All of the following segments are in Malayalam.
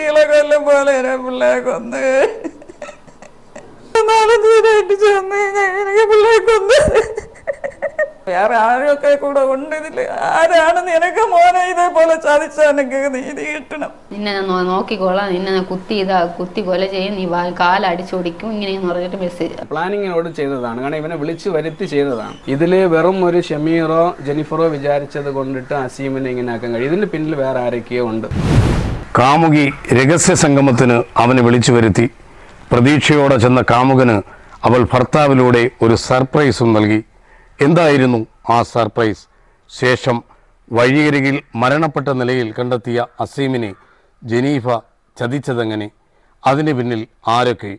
പട്ടികളെ കൊല്ലും പോലെ എന്നെ പിള്ളേരെ കൊന്ന്. നാലഞ്ച് ദിവസമായിട്ട് ചെന്ന് കഴിഞ്ഞാൽ എനിക്ക് പിള്ളേരെ കൊന്ന്. വേറെ ആരൊക്കെ കൂടെ ഉണ്ട് ഇതിൽ? ആരാണ് നിനക്ക് മോനെ ഇതേപോലെ ചതിച്ചാൽ എനിക്ക് നീതി കിട്ടണം? നിന്നെ ഞാൻ നോക്കിക്കോളാം. നിന്നെ ഞാൻ കുത്തി ഇതാ കുത്തി കൊല ചെയ്യും. നീ വാ- കാലടിച്ചൊടിക്കും. ഇങ്ങനെയെന്ന് പറഞ്ഞിട്ട് മെസ്സേജ് പ്ലാനിങ്ങിനോട് ചെയ്തതാണ്. കാരണം ഇവനെ വിളിച്ചു വരുത്തി ചെയ്തതാണ്. ഇതിൽ വെറും ഒരു ഷമീറോ ജെനിഫറോ വിചാരിച്ചത് കൊണ്ടിട്ട് അസീമിനെ ഇങ്ങനെ ആക്കാൻ കഴിയും. ഇതിന്റെ പിന്നിൽ വേറെ ആരൊക്കെയോ ഉണ്ട്. കാമുകി രഹസ്യ സംഗമത്തിന് അവനെ വിളിച്ചു വരുത്തി. പ്രതീക്ഷയോടെ ചെന്ന കാമുകന് അവൾ ഭർത്താവിലൂടെ ഒരു സർപ്രൈസും നൽകി. എന്തായിരുന്നു ആ സർപ്രൈസ്? ശേഷം വഴിയരികിൽ മരണപ്പെട്ട നിലയിൽ കണ്ടെത്തിയ അസീമിനെ ജനീഫ ചതിച്ചതെങ്ങനെ? അതിന് പിന്നിൽ ആരൊക്കെ?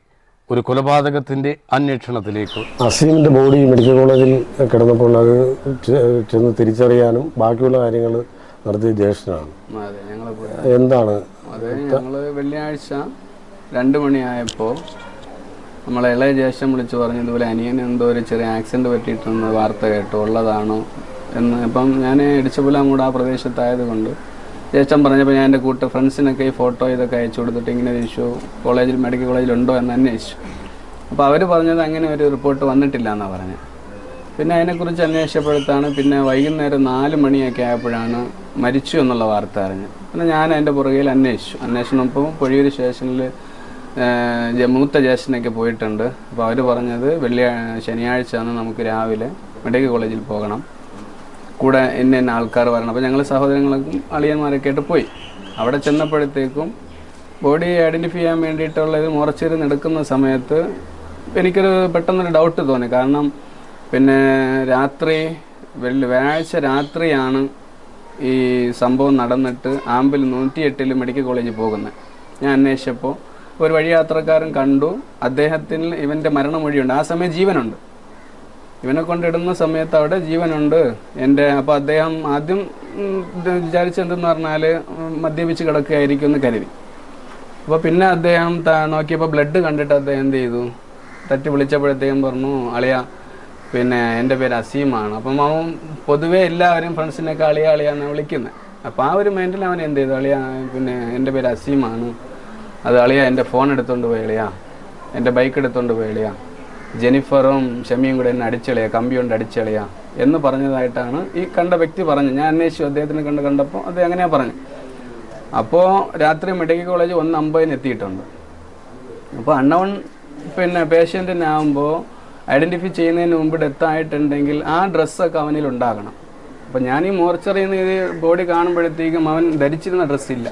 ഒരു കൊലപാതകത്തിന്റെ അന്വേഷണത്തിലേക്ക്. അസീമിന്റെ ബോഡി മെഡിക്കൽ കോളേജിൽ കിടന്നപ്പോൾ അത് ചെന്ന് തിരിച്ചറിയാനും ബാക്കിയുള്ള കാര്യങ്ങൾ ജ്യേഷ്ഠനാണ്. ഞങ്ങൾ എന്താണ്? ഞങ്ങൾ വെള്ളിയാഴ്ച രണ്ടു മണിയായപ്പോ നമ്മളെ ഇളയ ജ്യേഷ്ഠൻ വിളിച്ചു പറഞ്ഞു ഇതുപോലെ അനിയന് എന്തോ ഒരു ചെറിയ ആക്സിഡന്റ് പറ്റിയിട്ടെന്ന് വാർത്ത കേട്ടു ഉള്ളതാണോ എന്ന്. ഇപ്പം ഞാൻ ഇടിച്ചപുലാം കൂടെ ആ പ്രദേശത്തായത് കൊണ്ട് ജ്യേഷ്ഠൻ പറഞ്ഞപ്പോൾ ഞാൻ എന്റെ കൂട്ട് ഫ്രണ്ട്സിനൊക്കെ ഈ ഫോട്ടോ ഇതൊക്കെ അയച്ചു കൊടുത്തിട്ട് ഇങ്ങനെ ഒരു ഇഷ്യൂ കോളേജിൽ മെഡിക്കൽ കോളേജിലുണ്ടോ എന്ന് അന്വേഷിച്ചു. അപ്പോൾ അവർ പറഞ്ഞത് അങ്ങനെ ഒരു റിപ്പോർട്ട് വന്നിട്ടില്ല എന്നാണ് പറഞ്ഞത് പിന്നെ അതിനെക്കുറിച്ച് അന്വേഷിച്ചപ്പോഴത്താണ് പിന്നെ വൈകുന്നേരം നാല് മണിയൊക്കെ ആയപ്പോഴാണ് മരിച്ചു എന്നുള്ള വാർത്ത അറിഞ്ഞു. പിന്നെ ഞാൻ അതിന്റെ പുറകിൽ അന്വേഷിച്ചു. അന്വേഷണം ഇപ്പോൾ പൊഴിയൂർ സ്റ്റേഷനിൽ മൂത്ത ജ്യേഷ്ഠനൊക്കെ പോയിട്ടുണ്ട്. അപ്പോൾ അവർ പറഞ്ഞത് വെള്ളിയാ ശനിയാഴ്ച ആണ് നമുക്ക് രാവിലെ മെഡിക്കൽ കോളേജിൽ പോകണം. കൂടെ എന്നെ എന്നെ ആൾക്കാർ വരണം. അപ്പോൾ ഞങ്ങൾ സഹോദരങ്ങൾക്കും അളിയന്മാരൊക്കെ ആയിട്ട് പോയി. അവിടെ ചെന്നപ്പോഴത്തേക്കും ബോഡി ഐഡന്റിഫൈ ചെയ്യാൻ വേണ്ടിയിട്ടുള്ള ഇത് മുറച്ചിരുന്ന് എടുക്കുന്ന സമയത്ത് എനിക്കൊരു പെട്ടെന്നൊരു ഡൗട്ട് തോന്നി. കാരണം പിന്നെ രാത്രി വെള്ളി വ്യാഴാഴ്ച രാത്രിയാണ് ഈ സംഭവം നടന്നിട്ട് ആമ്പിൽ നൂറ്റിയെട്ടിൽ മെഡിക്കൽ കോളേജിൽ പോകുന്നത് ഞാൻ അന്വേഷിച്ചപ്പോൾ ഒരു വഴി യാത്രക്കാരൻ കണ്ടു. അദ്ദേഹത്തിന് ഇവന്റെ മരണമൊഴിയുണ്ട്. ആ സമയം ജീവനുണ്ട്. ഇവനെ കൊണ്ടിടുന്ന സമയത്ത് അവിടെ ജീവനുണ്ട്. എന്റെ അപ്പോൾ അദ്ദേഹം ആദ്യം വിചാരിച്ചെന്തെന്ന് പറഞ്ഞാൽ മദ്യപിച്ച് കിടക്കുകയായിരിക്കും എന്ന് കരുതി. അപ്പോൾ പിന്നെ അദ്ദേഹം നോക്കിയപ്പോൾ ബ്ലഡ് കണ്ടിട്ട് അദ്ദേഹം എന്ത് ചെയ്തു? തട്ടി വിളിച്ചപ്പോഴത്തേക്കും പറഞ്ഞു അളിയ പിന്നെ എന്റെ പേര് അസീമാണ്. അപ്പം അവൻ പൊതുവേ എല്ലാവരും ഫ്രണ്ട്സിനെ അളിയ കളിയാണ് വിളിക്കുന്നത് അപ്പോൾ ആ ഒരു മൈൻഡിൽ അവൻ എന്ത് ചെയ്തു? അളിയ പിന്നെ എന്റെ പേര് അസീമാണ്. അത് അളിയ എന്റെ ഫോൺ എടുത്തുകൊണ്ട് പോയി അളിയ. എന്റെ ബൈക്ക് എടുത്തുകൊണ്ട് പോയി അളിയ. ജെനിഫറും ഷമിയും കൂടെ എന്നെ അടിച്ചളിയ കമ്പി കൊണ്ട് അടിച്ചളിയ എന്ന് പറഞ്ഞതായിട്ടാണ് ഈ കണ്ട വ്യക്തി പറഞ്ഞു ഞാൻ അന്വേഷിച്ചു അദ്ദേഹത്തിനെ കണ്ട് കണ്ടപ്പോൾ അത് അങ്ങനെയാണ് പറഞ്ഞു അപ്പോൾ രാത്രി മെഡിക്കൽ കോളേജ് ഒന്ന് അമ്പതിന് എത്തിയിട്ടുണ്ട്. അപ്പോൾ അണ്ണവൺ പിന്നെ പേഷ്യന്റിനാകുമ്പോൾ ഐഡന്റിഫൈ ചെയ്യുന്നതിന് മുമ്പ് ഡെത്ത് ആയിട്ടുണ്ടെങ്കിൽ ആ ഡ്രസ്സൊക്കെ അവനിൽ ഉണ്ടാകണം. അപ്പം ഞാൻ ഈ മോർച്ചറിയിൽ നിന്ന് ബോഡി കാണുമ്പോഴത്തേക്കും അവൻ ധരിച്ചിരുന്ന ഡ്രസ്സില്ല.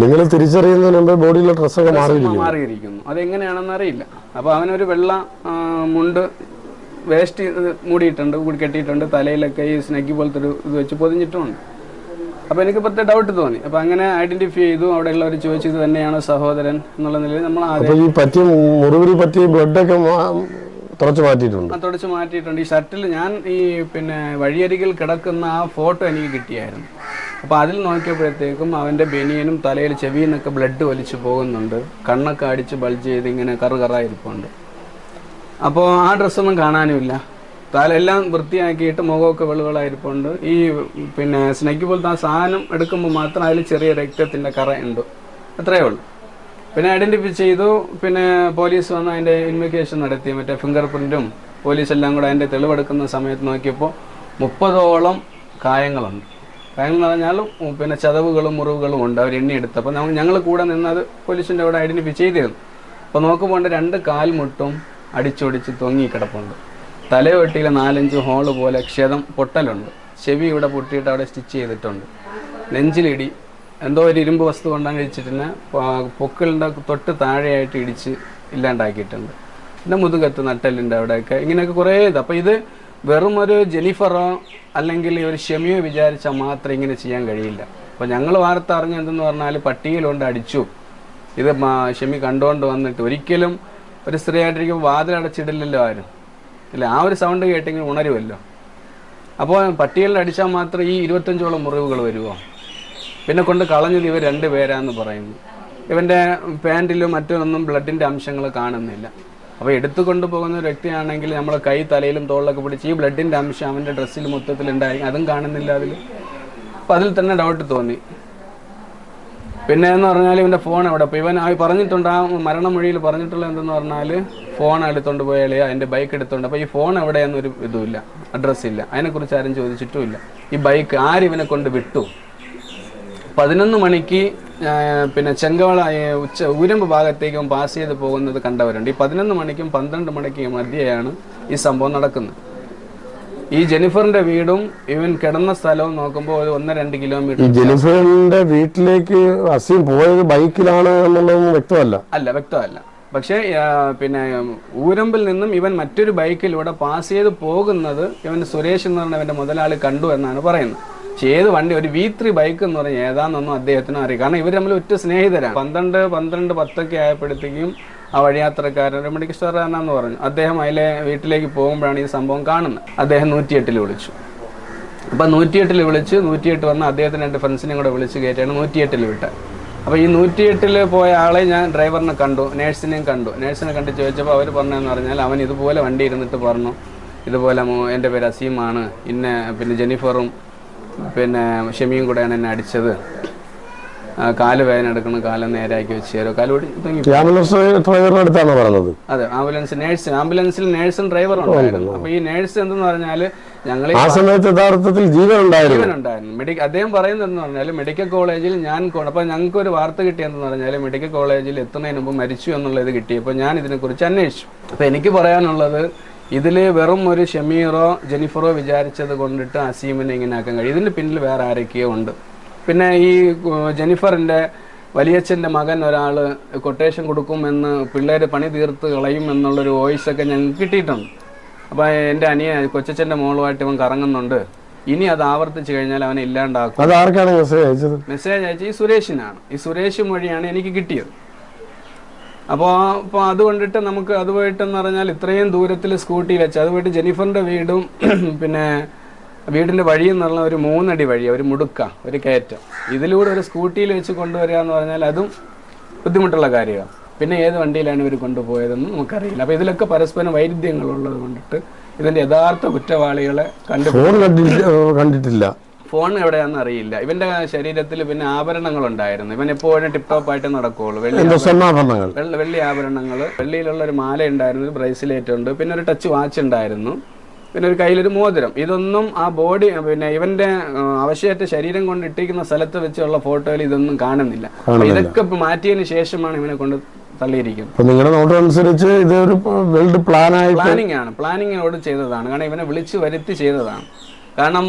നിങ്ങൾ തിരിച്ചറിയുന്നതിന് മുമ്പ് ബോഡിയിലെ ഡ്രസ്സൊക്കെ മാറിയിരിക്കുന്നു. അതെങ്ങനെയാണെന്ന് അറിയില്ല അപ്പോൾ അവനൊരു വെള്ള മുണ്ട് വേസ്റ്റ് മൂടിയിട്ടുണ്ട് കൂടി കെട്ടിയിട്ടുണ്ട് തലയിലൊക്കെ ഈ സ്നഗ്ഗി പോലത്തെ ഒരു ഇത് വെച്ച് പൊതിഞ്ഞിട്ടുമുണ്ട് അപ്പോൾ എനിക്ക് പ്രത്യേക ഡൗട്ട് തോന്നി. അപ്പോൾ അങ്ങനെ ഐഡന്റിഫൈ ചെയ്തു. അവിടെയുള്ളവർ ചോദിച്ചത് തന്നെയാണ് സഹോദരൻ എന്നുള്ള നിലയിൽ നമ്മൾ ഈ പറ്റിയ മുറിവിൽ പറ്റിയ ബ്ലഡൊക്കെ തുറച്ചു മാറ്റിയിട്ടുണ്ട്. തുടച്ച് മാറ്റിയിട്ടുണ്ട്. ഈ ഷർട്ടിൽ ഞാൻ ഈ പിന്നെ വഴിയരികിൽ കിടക്കുന്ന ആ ഫോട്ടോ എനിക്ക് കിട്ടിയായിരുന്നു. അപ്പോൾ അതിൽ നോക്കിയപ്പോഴത്തേക്കും അവന്റെ ബനിയനും തലയിൽ ചെവിയിൽ നിന്നൊക്കെ ബ്ലഡ് വലിച്ചു പോകുന്നുണ്ട്. കണ്ണൊക്കെ അടിച്ച് ബൾജ് ചെയ്ത് ഇങ്ങനെ കറു കറായിരിപ്പുണ്ട്. അപ്പോൾ ആ ഡ്രസ്സൊന്നും കാണാനുമില്ല. തല എല്ലാം വൃത്തിയാക്കിയിട്ട് മുഖമൊക്കെ വെളുകളായിരിപ്പുണ്ട് ഈ പിന്നെ സ്നെക്ക് പോലത്തെ ആ സാധനം എടുക്കുമ്പോൾ മാത്രം അതിൽ ചെറിയ രക്തത്തിന്റെ കറ ഉണ്ട് അത്രയേ ഉള്ളൂ. പിന്നെ ഐഡന്റിഫൈ ചെയ്തു. പിന്നെ പോലീസ് വന്ന് അതിന്റെ ഇൻവെസ്റ്റിഗേഷൻ നടത്തി. മറ്റേ ഫിംഗർ പ്രിന്റും പോലീസ് എല്ലാം കൂടെ അതിന്റെ തെളിവെടുക്കുന്ന സമയത്ത് നോക്കിയപ്പോൾ മുപ്പതോളം കായങ്ങളുണ്ട്. കായങ്ങൾ എന്ന് പറഞ്ഞാൽ പിന്നെ ചതവുകളും മുറിവുകളും ഉണ്ട്. അവർ എണ്ണിയെടുത്തപ്പോൾ നമ്മൾ ഞങ്ങൾ കൂടെ നിന്നത് പോലീസിന്റെ അവിടെ ഐഡന്റിഫൈ ചെയ്തിരുന്നു. അപ്പോൾ നോക്കുമ്പോൾ രണ്ട് കാൽമുട്ടും അടിച്ചൊടിച്ച് തൊങ്ങി കിടപ്പുണ്ട്. തലയൊട്ടിയിൽ നാലഞ്ച് ഹോൾ പോലെ ക്ഷതം പൊട്ടലുണ്ട്. ചെവി ഇവിടെ പൊട്ടിയിട്ട് അവിടെ സ്റ്റിച്ച് ചെയ്തിട്ടുണ്ട്. നെഞ്ചിലിടി എന്തോ ഒരു ഇരുമ്പ് വസ്തു കൊണ്ടാണ് കഴിച്ചിട്ടുണ്ട് പൊക്കിളിന്റെ തൊട്ട് താഴെയായിട്ട് ഇടിച്ച് ഇല്ലാണ്ടാക്കിയിട്ടുണ്ട്. പിന്നെ മുതുകത്ത് നട്ടലിന്റെ അവിടെയൊക്കെ ഇങ്ങനെയൊക്കെ കുറേ ഇത്. അപ്പോൾ ഇത് വെറും ഒരു ജെനിഫറോ അല്ലെങ്കിൽ ഒരു ഷെമിയോ വിചാരിച്ചാൽ മാത്രം ഇങ്ങനെ ചെയ്യാൻ കഴിയില്ല. അപ്പോൾ ഞങ്ങൾ വാർത്ത അറിഞ്ഞെന്തെന്ന് പറഞ്ഞാൽ പട്ടികയിലുണ്ട് അടിച്ചു. ഇത് ഷെമി കണ്ടുകൊണ്ട് വന്നിട്ട് ഒരിക്കലും ഒരു സ്ത്രീ സ്ത്രീയായിട്ടിരിക്കും വാതിലടച്ചിടില്ലല്ലോ ആരും. ഇല്ല ആ ഒരു സൗണ്ട് കേട്ടെങ്കിൽ ഉണരുമല്ലോ അപ്പോൾ പട്ടികളിൽ അടിച്ചാൽ മാത്രം ഈ ഇരുപത്തഞ്ചോളം മുറിവുകൾ വരുമോ പിന്നെ കൊണ്ട് കളഞ്ഞത് ഇവർ രണ്ട് പേരാന്ന് പറയുന്നു. ഇവന്റെ പാന്റിലും മറ്റൊന്നും ബ്ലഡിന്റെ അംശങ്ങൾ കാണുന്നില്ല. അപ്പോൾ എടുത്തു കൊണ്ടുപോകുന്ന ഒരു വ്യക്തിയാണെങ്കിൽ നമ്മൾ കൈ തലയിലും തോളിലൊക്കെ പിടിച്ച് ഈ ബ്ലഡിന്റെ അംശം അവന്റെ ഡ്രസ്സിൽ മൊത്തത്തിൽ ഉണ്ടായിരിക്കും അതും കാണുന്നില്ല അതിൽ അപ്പം അതിൽ തന്നെ ഡൗട്ട് തോന്നി. പിന്നെ എന്ന് പറഞ്ഞാൽ ഇവന്റെ ഫോൺ എവിടെ? അപ്പോൾ ഇവൻ ആ പറഞ്ഞിട്ടുണ്ട് ആ മരണമൊഴിയിൽ പറഞ്ഞിട്ടുള്ള എന്തെന്ന് പറഞ്ഞാൽ ഫോൺ എടുത്തോണ്ട് പോയാലേ അതിന്റെ ബൈക്ക് എടുത്തുകൊണ്ട് അപ്പോൾ ഈ ഫോൺ എവിടെയെന്നൊരു ഇതുമില്ല അഡ്രസ്സില്ല അതിനെക്കുറിച്ച് ആരും ചോദിച്ചിട്ടുമില്ല. ഈ ബൈക്ക് ആരിവനെ കൊണ്ട് വിട്ടു? പതിനൊന്ന് മണിക്ക് പിന്നെ ചെങ്കവള ഉച്ച ഊരമ്പ് ഭാഗത്തേക്കും പാസ് ചെയ്ത് പോകുന്നത് കണ്ടവരുണ്ട്. ഈ പതിനൊന്ന് മണിക്കും പന്ത്രണ്ട് മണിക്കും മധ്യയാണ് ഈ സംഭവം നടക്കുന്നത്. ഈ ജെനിഫറിന്റെ വീടും ഇവൻ കിടന്ന സ്ഥലവും നോക്കുമ്പോൾ ഒരു ഒന്ന് രണ്ട് കിലോമീറ്റർ ജെനിഫറിന്റെ വീട്ടിലേക്ക് അസീം പോയത് ബൈക്കിലാണ് എന്നുള്ളതും വ്യക്തമല്ല. അല്ല വ്യക്തമല്ല. പക്ഷേ പിന്നെ ഊരമ്പിൽ നിന്നും ഇവൻ മറ്റൊരു ബൈക്കിലൂടെ പാസ് ചെയ്ത് പോകുന്നത് ഇവൻ സുരേഷ് എന്ന് പറഞ്ഞ ഇവന്റെ മുതലാളി കണ്ടു എന്നാണ് പറയുന്നത്. ഏത് വണ്ടി ഒരു വി ത്രീ ബൈക്ക് എന്ന് പറഞ്ഞാൽ ഏതാണെന്നൊന്നും അദ്ദേഹത്തിന് അറിയാം കാരണം ഇവർ നമ്മൾ ഒറ്റ സ്നേഹിതരാണ്. പന്ത്രണ്ട് പന്ത്രണ്ട് പത്തൊക്കെ ആയപ്പോഴത്തേക്കും ആ വഴിയാത്രക്കാരൻ ഒരു മെഡിക്കൽ സ്റ്റോറാണെന്ന് പറഞ്ഞു. അദ്ദേഹം അതിലെ വീട്ടിലേക്ക് പോകുമ്പോഴാണ് ഈ സംഭവം കാണുന്നത്. അദ്ദേഹം നൂറ്റിയെട്ടിൽ വിളിച്ചു. അപ്പം നൂറ്റിയെട്ടിൽ വിളിച്ച് നൂറ്റിയെട്ട് വന്ന് അദ്ദേഹത്തിന് രണ്ട് ഫ്രണ്ട്സിനെയും കൂടെ വിളിച്ച് കയറ്റിയാണ് നൂറ്റിയെട്ടിൽ വിട്ടത്. അപ്പോൾ ഈ നൂറ്റിയെട്ടിൽ പോയ ആളെ ഞാൻ ഡ്രൈവറിനെ കണ്ടു നേഴ്സിനെയും കണ്ടു. നേഴ്സിനെ കണ്ട് ചോദിച്ചപ്പോൾ അവർ പറഞ്ഞതെന്ന് പറഞ്ഞാൽ അവൻ ഇതുപോലെ വണ്ടി ഇരുന്നിട്ട് പറഞ്ഞു ഇതുപോലെ എന്റെ പേര് അസീമാണ് ഇന്ന പിന്നെ ജെനിഫറും പിന്നെ ഷെമിയും കൂടെയാണ് എന്നെ അടിച്ചത്. കാൽ വേദന എടുക്കണം കാൽ നേരാക്കി വെച്ച് തരുമോ കാൽ ആംബുലൻസ് അടുത്താണ് പറഞ്ഞത്. അതെ ആംബുലൻസ് നേഴ്സ് ആംബുലൻസിൽ നേഴ്സും ഡ്രൈവറും ഉണ്ടായിരുന്നു. അപ്പൊ ഈ നേഴ്സ് എന്തെന്ന് പറഞ്ഞാൽ ഞങ്ങൾ ആ സമയത്ത് യഥാർത്ഥത്തിൽ ജീവൻ ഉണ്ടായിരുന്നു. ഉണ്ടായിരുന്നു മെഡിക്കൽ അദ്ദേഹം പറയുന്നതെന്ന് പറഞ്ഞാൽ മെഡിക്കൽ കോളേജിൽ ഞാൻ അപ്പൊ ഞങ്ങൾക്ക് ഒരു വാർത്ത കിട്ടിയെന്ന് പറഞ്ഞാൽ മെഡിക്കൽ കോളേജിൽ എത്തുന്നതിന് മുമ്പ് മരിച്ചു എന്നുള്ളത് കിട്ടി കിട്ടിയപ്പോൾ ഞാൻ ഇതിനെക്കുറിച്ച് അന്വേഷിച്ചു. അപ്പൊ എനിക്ക് പറയാനുള്ളത് ഇതിൽ വെറും ഒരു ഷമീറോ ജെനിഫറോ വിചാരിച്ചത് കൊണ്ടിട്ട് അസീമിനെ ഇങ്ങനെ ആക്കാൻ കഴിയും. ഇതിന്റെ പിന്നിൽ വേറെ ആരൊക്കെയോ ഉണ്ട്. പിന്നെ ഈ ജെനിഫറിന്റെ വലിയച്ഛന്റെ മകൻ ഒരാൾ കൊട്ടേഷൻ കൊടുക്കുമെന്ന് പിള്ളേർ പണി തീർത്ത് കളയും എന്നുള്ളൊരു വോയിസ് ഒക്കെ ഞങ്ങൾക്ക് കിട്ടിയിട്ടുണ്ട്. അപ്പോൾ എന്റെ അനിയ കൊച്ചച്ഛന്റെ മോളുമായിട്ട് ഇവൻ കറങ്ങുന്നുണ്ട്. ഇനി അത് ആവർത്തിച്ചു കഴിഞ്ഞാൽ അവനെ ഇല്ലാണ്ടാക്കും. മെസ്സേജ് അയച്ചത്? മെസ്സേജ് അയച്ചത് ഈ സുരേഷിനാണ്. ഈ സുരേഷ് വഴിയാണ് എനിക്ക് കിട്ടിയത്. അപ്പോൾ അപ്പോൾ അത് കണ്ടിട്ട് നമുക്ക് അത് പോയിട്ടെന്ന് പറഞ്ഞാൽ ഇത്രയും ദൂരത്തിൽ സ്കൂട്ടി വെച്ച് അത് പോയിട്ട് ജെനിഫറിന്റെ വീടും പിന്നെ വീടിന്റെ വഴി എന്നുള്ള ഒരു മൂന്നടി വഴി ഒരു മുടുക്ക ഒരു കയറ്റം. ഇതിലൂടെ ഒരു സ്കൂട്ടിയിൽ വെച്ച് കൊണ്ടുവരിക എന്ന് പറഞ്ഞാൽ അതും ബുദ്ധിമുട്ടുള്ള കാര്യമാണ്. പിന്നെ ഏത് വണ്ടിയിലാണ് ഇവർ കൊണ്ടുപോയതെന്ന് നമുക്കറിയില്ല. അപ്പോൾ ഇതിലൊക്കെ പരസ്പരം വൈരുദ്ധ്യങ്ങളുള്ളത് കൊണ്ടിട്ട് ഇതിന്റെ യഥാർത്ഥ കുറ്റവാളികളെ കണ്ടു കണ്ടിട്ടില്ല. ഫോൺ എവിടെയാണെന്ന് അറിയില്ല. ഇവന്റെ ശരീരത്തിൽ പിന്നെ ആഭരണങ്ങൾ ഉണ്ടായിരുന്നു ഇവൻ എപ്പോഴും ടിപ് ടോപ്പ് ആയിട്ട് നടക്കുള്ളൂ. വെള്ളി വെള്ള- ആഭരണങ്ങൾ വെള്ളിയിലുള്ള ഒരു മാല ഉണ്ടായിരുന്നു. ഒരു ബ്രേസ്ലെറ്റ് ഉണ്ട്. പിന്നെ ഒരു ടച്ച് വാച്ച് ഉണ്ടായിരുന്നു. പിന്നെ ഒരു കയ്യിലൊരു മോതിരം. ഇതൊന്നും ആ ബോഡി പിന്നെ ഇവന്റെ അവശ്യമായിട്ട് ശരീരം കൊണ്ട് ഇട്ടിരിക്കുന്ന സ്ഥലത്ത് വെച്ചുള്ള ഫോട്ടോയിൽ ഇതൊന്നും കാണുന്നില്ല. ഇതൊക്കെ ഇപ്പൊ മാറ്റിയതിന് ശേഷമാണ് ഇവനെ കൊണ്ട് തള്ളിയിരിക്കുന്നത്. നിങ്ങളുടെ നോട്ട് അനുസരിച്ച് വെൽഡ് പ്ലാൻ പ്ലാനിങ് ആണ്. പ്ലാനിങ്ങിനോട് ചെയ്തതാണ്. കാരണം ഇവനെ വിളിച്ചു വരുത്തി ചെയ്തതാണ്. കാരണം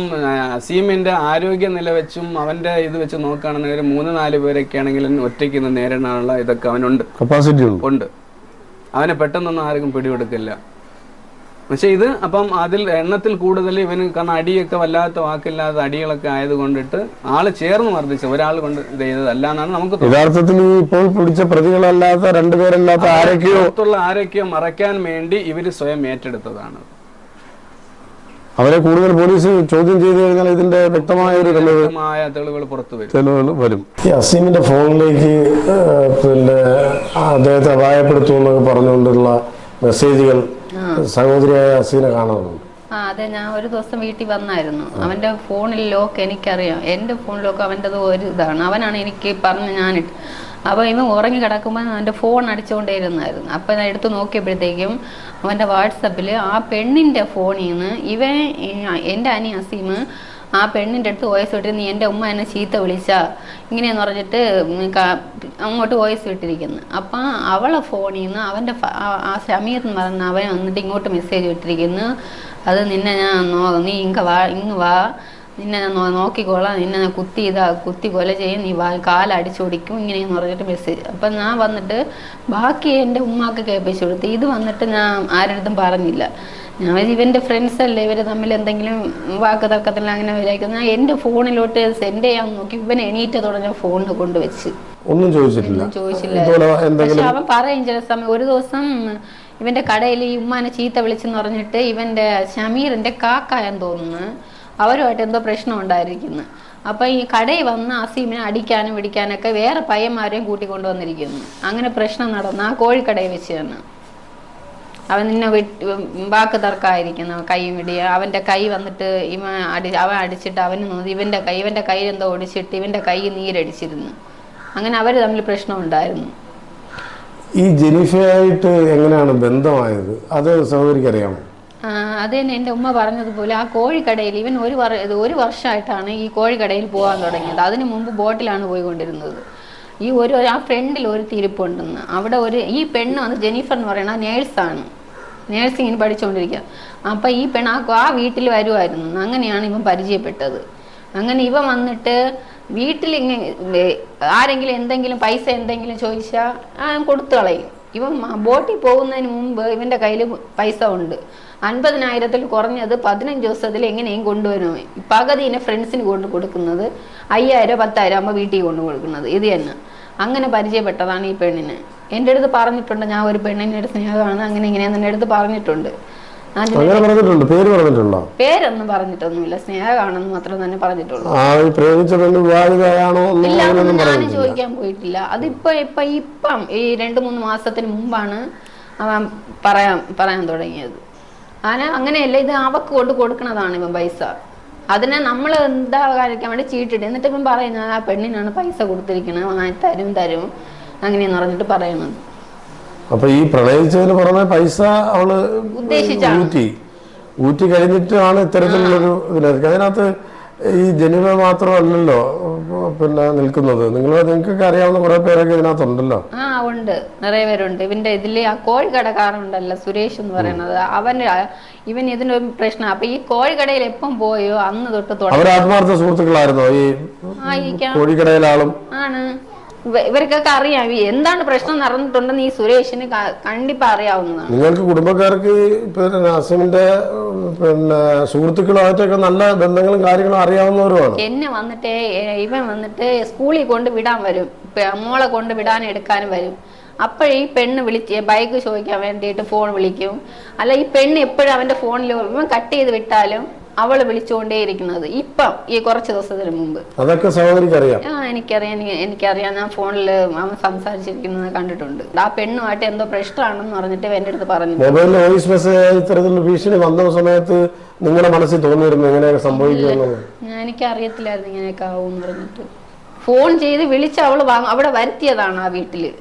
അസീമിന്റെ ആരോഗ്യനില ആരോഗ്യ നില വെച്ചും അവന്റെ ഇത് വെച്ച് നോക്കുകയാണെങ്കിൽ ഒരു മൂന്ന് നാല് പേരൊക്കെ ആണെങ്കിലും ഒറ്റയ്ക്ക് നിന്ന് നേരിടാനുള്ള ഇതൊക്കെ അവനുണ്ട്. കപ്പാസിറ്റി ഉണ്ട്. അവനെ പെട്ടെന്നൊന്നും ആർക്കും പിടികൊടുക്കില്ല. പക്ഷെ ഇത് അപ്പം അതിൽ എണ്ണത്തിൽ കൂടുതൽ ഇവന് കാരണം അടിയൊക്കെ വല്ലാത്ത വാക്കില്ലാത്ത അടികളൊക്കെ ആയത് കൊണ്ടിട്ട് ആൾ ചേർന്ന് മർദ്ദിച്ച ഒരാൾ കൊണ്ട് ഇത് ചെയ്തതല്ല എന്നാണ് നമുക്ക് യഥാർത്ഥത്തിൽ ഇപ്പോൾ പിടിച്ച പ്രതികളല്ലാത്ത രണ്ടുപേരല്ലാത്ത ആരൊക്കെയോ ആരൊക്കെയോ മറയ്ക്കാൻ വേണ്ടി ഇവർ സ്വയം ഏറ്റെടുത്തതാണ്. അവരെ കൂടുതൽ പോലീസ് ചോദ്യം ചെയ്തു കഴിഞ്ഞാൽ ഇതിന്റെ വ്യക്തമായ ഒരു തെളിവ് തെളിവുകൾ പുറത്തു വരും. ഈ അസീമിന്റെ ഫോണിലേക്ക് പിന്നെ അദ്ദേഹത്തെ അപായപ്പെടുത്തുമെന്നൊക്കെ പറഞ്ഞുകൊണ്ടുള്ള മെസ്സേജുകൾ സഹോദരിയായ അസീനെ കാണാറുണ്ട്. ആ അതെ ഞാൻ ഒരു ദിവസം വീട്ടിൽ വന്നായിരുന്നു. അവന്റെ ഫോണിൽ ലോക്ക് എനിക്കറിയാം. എന്റെ ഫോണിലൊക്കെ ലോക്ക് അവന്റെത് ഒരു ഇതാണ്. അവനാണ് എനിക്ക് പറഞ്ഞ് ഞാനിട്ട് അപ്പോൾ ഇവൻ ഉറങ്ങി കിടക്കുമ്പോൾ അവന്റെ ഫോൺ അടിച്ചുകൊണ്ടേയിരുന്നായിരുന്നു. അപ്പോൾ ഞാൻ എടുത്ത് നോക്കിയപ്പോഴത്തേക്കും അവന്റെ വാട്സപ്പിൽ ആ പെണ്ണിന്റെ ഫോണിൽ നിന്ന് ഇവൻ എന്റെ അനി അസീം ആ പെണ്ണിന്റെ അടുത്ത് വോയിസ് വിട്ടിട്ട് നീ എന്റെ ഉമ്മ എന്നെ ചീത്ത വിളിച്ചാ? ഇങ്ങനെയെന്ന് പറഞ്ഞിട്ട് അങ്ങോട്ട് വോയിസ് വിട്ടിരിക്കുന്നു അപ്പം അവളെ ഫോണിൽ നിന്ന് അവന്റെ ആ- സമീർ എന്ന് പറഞ്ഞ അവൻ വന്നിട്ട് ഇങ്ങോട്ട് മെസ്സേജ് വിട്ടിരിക്കുന്നു അത് നിന്നെ ഞാൻ നീ ഇങ്ങ വാ ഇങ്ങ് വാ. നിന്നെ ഞാൻ നോ- നോക്കിക്കോളാം. നിന്നെ ഞാൻ കുത്തി ഇതാ കുത്തി കൊല ചെയ്യും. നീ കാലടിച്ചൊടിക്കും. ഇങ്ങനെയെന്ന് പറഞ്ഞിട്ട് മെസ്സേജ് അപ്പം ഞാൻ വന്നിട്ട് ബാക്കി എന്റെ ഉമ്മാക്ക് കേൾപ്പിച്ചു കൊടുത്തു. ഇത് വന്നിട്ട് ഞാൻ ആരുടെ പറഞ്ഞില്ല. ഞാൻ ഇവന്റെ ഇവന്റെ ഫ്രണ്ട്സ് അല്ലേ? ഇവർ തമ്മിൽ എന്തെങ്കിലും വാക്ക് തർക്കത്തിൽ അങ്ങനെ വിചാരിക്കുന്നത് ഞാൻ എന്റെ ഫോണിലോട്ട് സെൻഡ് ചെയ്യാൻ നോക്കി. ഇവൻ എണീറ്റ തുടങ്ങിയ ഫോണിൽ കൊണ്ടുവച്ച് ഒന്നും ചോദിച്ചിട്ടില്ല. ചോദിച്ചില്ല. അവൻ പറയും ചില സമയം ഒരു ദിവസം ഇവന്റെ കടയിൽ ഈ ഉമ്മാനെ ചീത്ത വിളിച്ചെന്ന് പറഞ്ഞിട്ട് ഇവന്റെ ഷമീറിന്റെ കാക്കായെന്ന് തോന്നുന്നു. അവരുമായിട്ട് എന്തോ പ്രശ്നം ഉണ്ടായിരിക്കുന്നു. അപ്പൊ ഈ കടയിൽ വന്ന് അസീമിനെ അടിക്കാനും പിടിക്കാനൊക്കെ വേറെ പയ്യന്മാരെയും കൂട്ടിക്കൊണ്ടുവന്നിരിക്കുന്നു. അങ്ങനെ പ്രശ്നം നടന്ന ആ കോഴിക്കടയിൽ വെച്ച് തന്നെ അവൻ നിന്നെ വാക്ക് തർക്കമായിരിക്കുന്നു. കൈ വിടിയ അവന്റെ കൈ വന്നിട്ട് ഇവ അടി അവൻ അടിച്ചിട്ട് അവന് നോക്കി ഇവന്റെ കൈ ഇവന്റെ കൈ എന്തോ ഒടിച്ചിട്ട് ഇവന്റെ കൈ നീരടിച്ചിരുന്നു. അങ്ങനെ അവർ തമ്മിൽ പ്രശ്നം ഉണ്ടായിരുന്നു. ഈ ജെനിഫയായിട്ട് എങ്ങനെയാണ് ബന്ധമായത്? അത് സഹോദരിക്ക് അറിയാമോ? ആ, അത് തന്നെ എന്റെ ഉമ്മ പറഞ്ഞതുപോലെ ആ കോഴിക്കടയിൽ ഇവൻ ഒരു ഒരു വർഷമായിട്ടാണ് ഈ കോഴിക്കടയിൽ പോകാൻ തുടങ്ങിയത്. അതിന് മുമ്പ് ബോട്ടിലാണ് പോയിക്കൊണ്ടിരുന്നത്. ഈ ഒരു ആ ഫ്രണ്ടിൽ ഒരു തിരിപ്പുണ്ടെന്ന്. അവിടെ ഒരു ഈ പെണ്ണ് വന്ന് ജെനീഫർ എന്ന് പറയുന്ന നേഴ്സാണ്. നേഴ്സിങ്ങിന് പഠിച്ചുകൊണ്ടിരിക്കുക അപ്പം ഈ പെണ്ണ് ആ ആ വീട്ടിൽ വരുമായിരുന്നു അങ്ങനെയാണ് ഇവൻ പരിചയപ്പെട്ടത്. അങ്ങനെ ഇവ വന്നിട്ട് വീട്ടിൽ ഇങ്ങനെ ആരെങ്കിലും എന്തെങ്കിലും പൈസ എന്തെങ്കിലും ചോദിച്ചാൽ കൊടുത്തു കളയും. ഇവൻ ബോട്ടിൽ പോകുന്നതിന് മുമ്പ് ഇവന്റെ കയ്യിൽ പൈസ ഉണ്ട്. അൻപതിനായിരത്തിൽ കുറഞ്ഞത് പതിനഞ്ച് ദിവസത്തിൽ എങ്ങനെയും കൊണ്ടുവരും. പകുതിനെ ഫ്രണ്ട്സിന് കൊണ്ട് കൊടുക്കുന്നത് അയ്യായിരം പത്തായിരം ആകുമ്പോൾ വീട്ടിൽ കൊണ്ട് കൊടുക്കുന്നത്. ഇത് തന്നെ. അങ്ങനെ പരിചയപ്പെട്ടതാണ് ഈ പെണ്ണിന്. എന്റെ അടുത്ത് പറഞ്ഞിട്ടുണ്ട് ഞാൻ ഒരു പെണ്ണിന്റെ സ്നേഹമാണ് അങ്ങനെ ഇങ്ങനെയാണെന്ന് എന്റെ അടുത്ത് പറഞ്ഞിട്ടുണ്ട്. അങ്ങനെ പറഞ്ഞിട്ടുണ്ട് പേര് പറഞ്ഞിട്ടുണ്ടോ? പേരൊന്നും പറഞ്ഞിട്ടൊന്നുമില്ല സ്നേഹമാണെന്ന് മാത്രം തന്നെ പറഞ്ഞിട്ടുള്ളൂ. ആ ഈ പ്രേമിച്ച പെണ്ണ് വിവാഹിതയാണോ ഞാൻ ചോദിക്കാൻ പോയിട്ടില്ല. അതിപ്പോ ഇപ്പൊ ഇപ്പം ഈ രണ്ട് മൂന്ന് മാസത്തിന് മുമ്പാണ് അവൻ പറയാൻ പറയാൻ തുടങ്ങിയത്. അങ്ങനെ അങ്ങനെയല്ല ഇത് അവക്ക് കൊണ്ട് കൊടുക്കണതാണ് ഇവൻ പൈസ. അതിനെ നമ്മൾ എന്താ കാണിക്കാൻ വേണ്ടി ചീട്ടിട്ട് എന്നിട്ട് ഇപ്പം പറയുന്നത് ആ പെണ്ണിനാണ് പൈസ കൊടുത്തിരിക്കണത് വാങ്ങി തരും തരും അങ്ങനെയെന്ന് പറഞ്ഞിട്ട് പറയുന്നത്. അപ്പൊ ഈ പ്രണയിച്ചതിന് പുറമെ പൈസ അവൾ. ഊറ്റി. ഊറ്റി കഴിഞ്ഞിട്ടാണ് ഇത്തരത്തിലുള്ളൊരു ഇതിലേക്ക് അതിനകത്ത് ഈ ജനിമ മാത്രമല്ലല്ലോ പിന്നെ നിൽക്കുന്നത്. നിങ്ങൾ നിങ്ങൾക്കൊക്കെ അറിയാവുന്ന കുറെ പേരൊക്കെ ഇതിനകത്തുണ്ടല്ലോ. ആ ഉണ്ട്. നിറയെ പേരുണ്ട്. ഇവന്റെ ഇതിൽ ആ കോഴിക്കടക്കാരുണ്ടല്ലോ സുരേഷ് എന്ന് പറയുന്നത്. അവന് ഇവൻ ഇതിനൊരു പ്രശ്നം. അപ്പൊ ഈ കോഴിക്കടയിൽ എപ്പം പോയോ? അന്ന് തൊട്ട് തുടങ്ങി. അവർ ആത്മാർത്ഥ സുഹൃത്തുക്കളായിരുന്നോ? ഈ കോഴിക്കടയിലാളും ആണ്. ഇവർക്കൊക്കെ അറിയാം. എന്താണ് പ്രശ്നം നടന്നിട്ടുണ്ടെന്ന് ഈ സുരേഷിന് കണ്ടിപ്പ അറിയാവുന്നതാണ്. നിങ്ങൾക്ക് കുടുംബക്കാർക്ക് പിന്നെ നാസിമിന്റെ പിന്നെ സുഹൃത്തുക്കളുമായിട്ടൊക്കെ നല്ല ബന്ധങ്ങളും കാര്യങ്ങളും അറിയാവുന്നവരുമാണ്. എന്നെ വന്നിട്ട് ഇവൻ വന്നിട്ട് സ്കൂളിൽ കൊണ്ട് വിടാൻ വരും. മോളെ കൊണ്ട് വിടാൻ എടുക്കാനും വരും. അപ്പോഴേ ഈ പെണ്ണ് വിളിച്ച് ബൈക്ക് ചോദിക്കാൻ വേണ്ടിയിട്ട് ഫോൺ വിളിക്കും. അല്ല ഈ പെണ്ണ് എപ്പോഴും അവന്റെ ഫോണിൽ ഇവൻ കട്ട് ചെയ്ത് വിട്ടാലും അവൾ വിളിച്ചുകൊണ്ടേയിരിക്കുന്നത്. ഇപ്പം ഈ കുറച്ച് ദിവസത്തിന് മുമ്പ്. അതൊക്കെ സഹോദരിക്കറിയാം. ആ എനിക്കറിയാം. എനിക്കറിയാം. ഞാൻ ഫോണിൽ അവൻ സംസാരിച്ചിരിക്കുന്നത് കണ്ടിട്ടുണ്ട്. ആ പെണ്ണുമായിട്ട് എന്തോ പ്രശ്നമാണെന്ന് പറഞ്ഞിട്ട് എന്റെ അടുത്ത് പറഞ്ഞു മൊബൈലിൽ വോയിസ് മെസ്സേജ് ഇത്തരത്തിലുള്ള ഭീഷണി വന്ന സമയത്ത് നിങ്ങളുടെ മനസ്സിൽ തോന്നിയിരുന്നു ഇങ്ങനെയൊക്കെ ഞാൻ എനിക്കറിയത്തില്ലായിരുന്നു ഇങ്ങനെയൊക്കെ ആവും പറഞ്ഞിട്ട്. ഫോൺ ചെയ്ത് വിളിച്ച് അവൾ അവിടെ വരുത്തിയതാണ് ആ വീട്ടിൽ.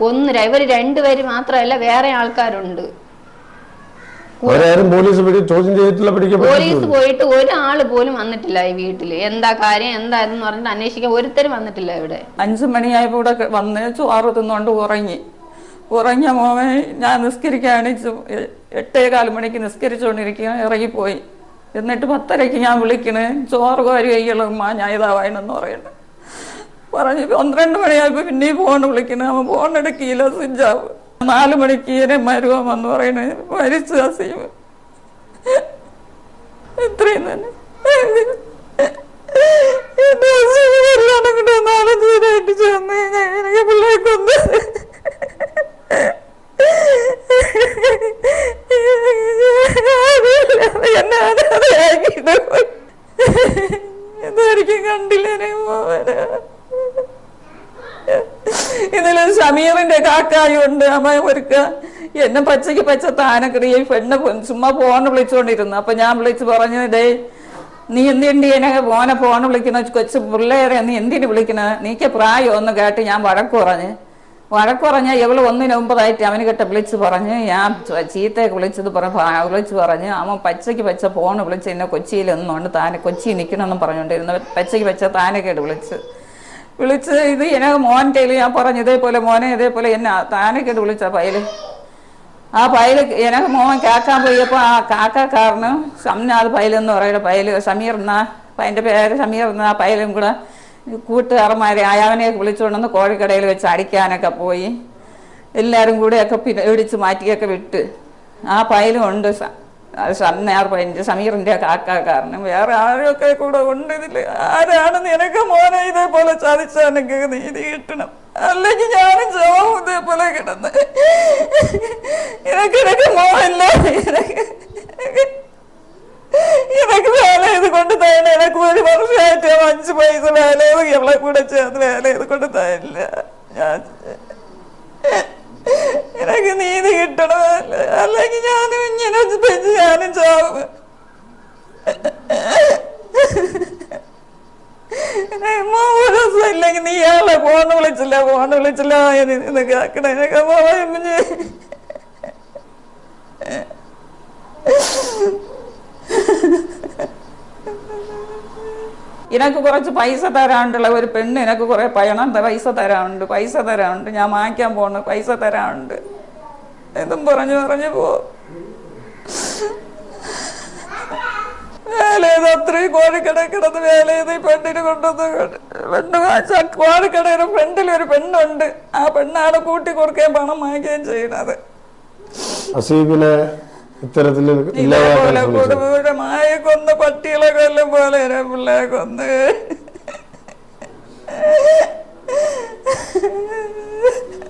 ഒന്നര ഇവർ രണ്ടുപേര് മാത്രമല്ല വേറെ ആൾക്കാരുണ്ട്. പോലീസ് ചോദ്യം ചെയ്തിട്ടില്ല പോലീസ് പോയിട്ട് ഒരാൾ പോലും വന്നിട്ടില്ല ഈ വീട്ടിൽ. എന്താ കാര്യം എന്താ എന്തായെന്ന് പറഞ്ഞിട്ട് അന്വേഷിക്കാൻ ഒരുത്തരും വന്നിട്ടില്ല ഇവിടെ. അഞ്ചു മണിയായപ്പോ ഇവിടെ വന്ന് ചോറ് തിന്നുകൊണ്ട് ഉറങ്ങി. ഉറങ്ങിയ മോനെ ഞാൻ നിസ്കരിക്കുകയാണ് ചു- എട്ടേ കാൽ മണിക്ക് നിസ്കരിച്ചുകൊണ്ടിരിക്കുക ഇറങ്ങിപ്പോയി. എന്നിട്ട് പത്തരയ്ക്ക് ഞാൻ വിളിക്കണേ. ചോറ് കോരി ഉമ്മ ഞാൻ ഇതാ വേണമെന്ന് പറയണേ പറഞ്ഞ് പന്ത്രണ്ട് മണിയായപ്പോൾ പിന്നെയും ഫോൺ വിളിക്കണേ. അവൻ ഫോൺ സ്വിച്ച് സ്വിച്ചാവ് നാല് മണിക്ക് ഇങ്ങനെ മരുവം എന്ന് പറയണേ. മരിച്ചു അസീമ ഇത്രയും തന്നെ. എന്നെ കണ്ടില്ലേ മോനെ ഇതിൽ ഷമീറിന്റെ കാക്കായുണ്ട് അമ്മ ഒരുക്ക എന്നെ പച്ചയ്ക്ക് പച്ച താനക്കറി ഈ പെണ്ണ് ചുമ്മാ ഫോണ് വിളിച്ചുകൊണ്ടിരുന്നു അപ്പൊ ഞാൻ വിളിച്ച് പറഞ്ഞു ഡേ നീ എന്തിണ്ടി എന്നെ മോനെ ഫോൺ വിളിക്കുന്ന കൊച്ചു പിള്ളേരെ നീ എന്തിനു വിളിക്കണ? നീക്ക് പ്രായം ഒന്ന് കേട്ട് ഞാൻ വഴക്ക് പറഞ്ഞ്. വഴക്ക് പറഞ്ഞ ഇവൾ ഒന്നിന് ഒമ്പതായിട്ട് അവന് കിട്ട വിളിച്ച് പറഞ്ഞ്. ഞാൻ ചീത്തയൊക്കെ വിളിച്ചത് പറഞ്ഞ വിളിച്ച് പറഞ്ഞ്. അവൻ പച്ചയ്ക്ക് പച്ച ഫോൺ വിളിച്ച് എന്നെ കൊച്ചിയിൽ ഒന്നുകൊണ്ട് താനെ കൊച്ചി നിൽക്കണമെന്ന് പറഞ്ഞുകൊണ്ടിരുന്നു പച്ചയ്ക്ക് പച്ച താനൊക്കെ വിളിച്ച്. വിളിച്ച് ഇത് എന്നെ മോൻ ഞാൻ പറഞ്ഞു ഇതേപോലെ മോനെ ഇതേപോലെ എന്നെ താനൊക്കെ വിളിച്ച പയൽ ആ പയൽ എനക്ക് മോൻ കേൾക്കാൻ പോയപ്പോൾ ആ കാക്കക്കാരന് സംനാഥ് പയലെന്ന് പറയുന്ന പയൽ സമീർ എന്നാ അതിന്റെ പേര് സമീർ എന്ന പയലും കൂടെ കൂട്ടുകാരന്മാരെ അയാവനെയൊക്കെ വിളിച്ചുകൊണ്ടെന്ന് കോഴിക്കടയിൽ വെച്ച് അടിക്കാനൊക്കെ പോയി. എല്ലാവരും കൂടെയൊക്കെ പിന്നെ ഇടിച്ച് മാറ്റിയൊക്കെ വിട്ട്. ആ പയലും ഉണ്ട് അത് ഷംനാർ എന്റെ സമീറിന്റെ കാരണം വേറെ ആരൊക്കെ കൂടെ ഉണ്ട് ഇതിൽ ആരാണ് നിനക്ക് മോനെ ഇതേപോലെ ചതിച്ചാൽ എനിക്ക് നീതി കിട്ടണം. അല്ലെങ്കിൽ ഞാനും ചാവും ഇതേപോലെ കിടന്ന്. ഇതൊക്കെ മോനല്ലേ? ഇടയ്ക്ക് വേല ഇത് കൊണ്ട് തന്നെ എനക്ക് ഒരു വർഷമായിട്ട് അഞ്ച് പൈസ വേല ചെയ്ത് ഇവളെ കൂടെ ചേർന്ന് വേല ചെയ്ത് കൊണ്ട് തരില്ല. ഞാൻ എനിക്ക് നീതി കിട്ടണം. അല്ലെങ്കിൽ ഞാനും ദിവസം ഇല്ലെങ്കിൽ നീ ആളെ ഫോണ് വിളിച്ചില്ല ഫോണ് വിളിച്ചില്ല ഇത് കേക്കണേ. കുഞ്ഞ് ഇനക്ക് കുറച്ച് പൈസ തരാണ്ടുള്ള ഒരു പെണ്ണ് എനക്ക് കുറെ പയണം പൈസ തരാനുണ്ട്. പൈസ തരാനുണ്ട്. ഞാൻ വാങ്ങിക്കാൻ പോണ പൈസ തരാനുണ്ട്. എന്തും പറഞ്ഞു പറഞ്ഞു പോ. വേലയത് അത്രയും കോഴിക്കടയിൽ കിടന്ന് വേലയത് ഈ പെണ്ണിന് കൊണ്ടുവന്ന് പെണ്ണ് കോഴിക്കടയുടെ ഫ്രണ്ടിൽ ഒരു പെണ്ണുണ്ട്. ആ പെണ്ണാണ് കൂട്ടി കൊടുക്കുകയും പണം വാങ്ങിക്കുകയും ചെയ്യണത് അസീബിനെ ഇത്തരത്തിൽ കുടുംബമായ കൊന്ന് പട്ടികളെ കൊല്ലും പോലെ പിള്ളേരെ കൊന്ന്.